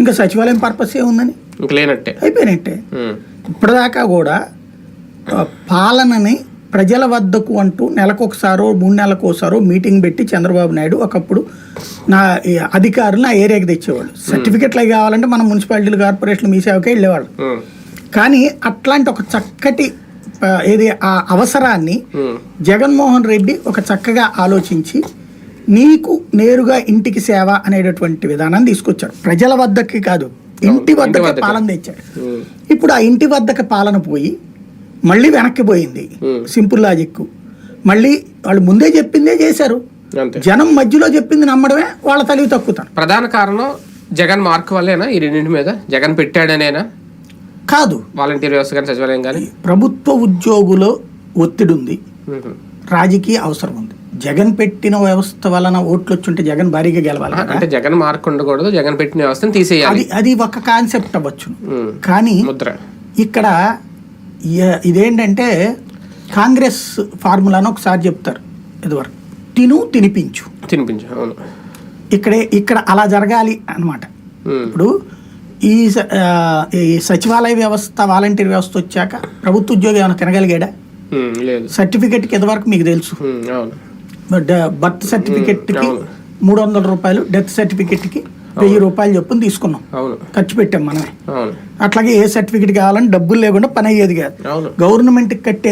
ఇంకా సచివాలయం పర్పస్ ఏముందని లేనట్టే. అయిపోయినట్టే. ఇప్పటిదాకా కూడా పాలనని ప్రజల వద్దకు అంటూ నెలకొకసారో మూడు నెలలకు ఒకసారో మీటింగ్ పెట్టి చంద్రబాబు నాయుడు ఒకప్పుడు నా ఈ అధికారులను ఆ ఏరియాకి తెచ్చేవాళ్ళు. సర్టిఫికెట్లు అవి కావాలంటే మనం మున్సిపాలిటీలు కార్పొరేషన్లు మీ సేవకే వెళ్ళేవాళ్ళు. కానీ అట్లాంటి ఒక చక్కటి ఏది ఆ అవసరాన్ని. జగన్మోహన్ రెడ్డి ఒక చక్కగా ఆలోచించి నీకు నేరుగా ఇంటికి సేవ అనేటటువంటి విధానాన్ని తీసుకొచ్చాడు. ప్రజల వద్దకి కాదు ఇంటి వద్దకి. పాలన తెచ్చాడు. ఇప్పుడు ఆ ఇంటి వద్దకి పాలన పోయి మళ్ళీ వెనక్కి పోయింది. Simple logic. మళ్ళీ వాళ్ళు ముందే చెప్పిందే చేశారు. జనం మధ్యలో చెప్పింది నమ్మడమే వాళ్ళ తెలివి తక్కుతారు ప్రధాన కారణం జగన్ మార్క్ వల్లేనా? ఈ రెండింటి మీద? జగన్ పెట్టాడనేనా? కాదు. వాలంటీర్ వ్యవస్థ కానీ సచివాలయం కానీ? ప్రభుత్వ ఉద్యోగుల ఒత్తిడి ఉంది రాజకీయ అవసరం ఉంది. జగన్ పెట్టిన వ్యవస్థ వలన ఓట్లు వచ్చుంటే జగన్ భారీగా గెలవాలి. అంటే జగన్ మార్క్ ఉండకూడదు జగన్ పెట్టిన వ్యవస్థను తీసేయాలి. అది అది ఒక కాన్సెప్ట్ అవ్వచ్చు. కానీ ముద్ర. ఇక్కడ ఇదేంటంటే కాంగ్రెస్ ఫార్ములాను ఒకసారి చెప్తారు. ఇదివరకు తిను తినిపించు. తినిపించు అవును. ఇక్కడే ఇక్కడ అలా జరగాలి అన్నమాట. ఉమ్. ఇప్పుడు ఈ ఈ సచివాలయ వ్యవస్థ వాలంటీర్ వ్యవస్థ వచ్చాక ప్రభుత్వ ఉద్యోగి ఏమైనా తినగలిగాడా? సర్టిఫికెట్కి ఇదివరకు మీకు తెలుసు. బర్త్ సర్టిఫికెట్కి అవును. మూడు వందల రూపాయలు డెత్ సర్టిఫికెట్కి వెయ్యి రూపాయలు చొప్పున తీసుకున్నాం. ఖర్చు పెట్టాం మనమే. అట్లాగే ఏ సర్టిఫికెట్ కావాలని డబ్బులు లేకుండా పని అయ్యేది కాదు. అవును. గవర్నమెంట్కి కట్టే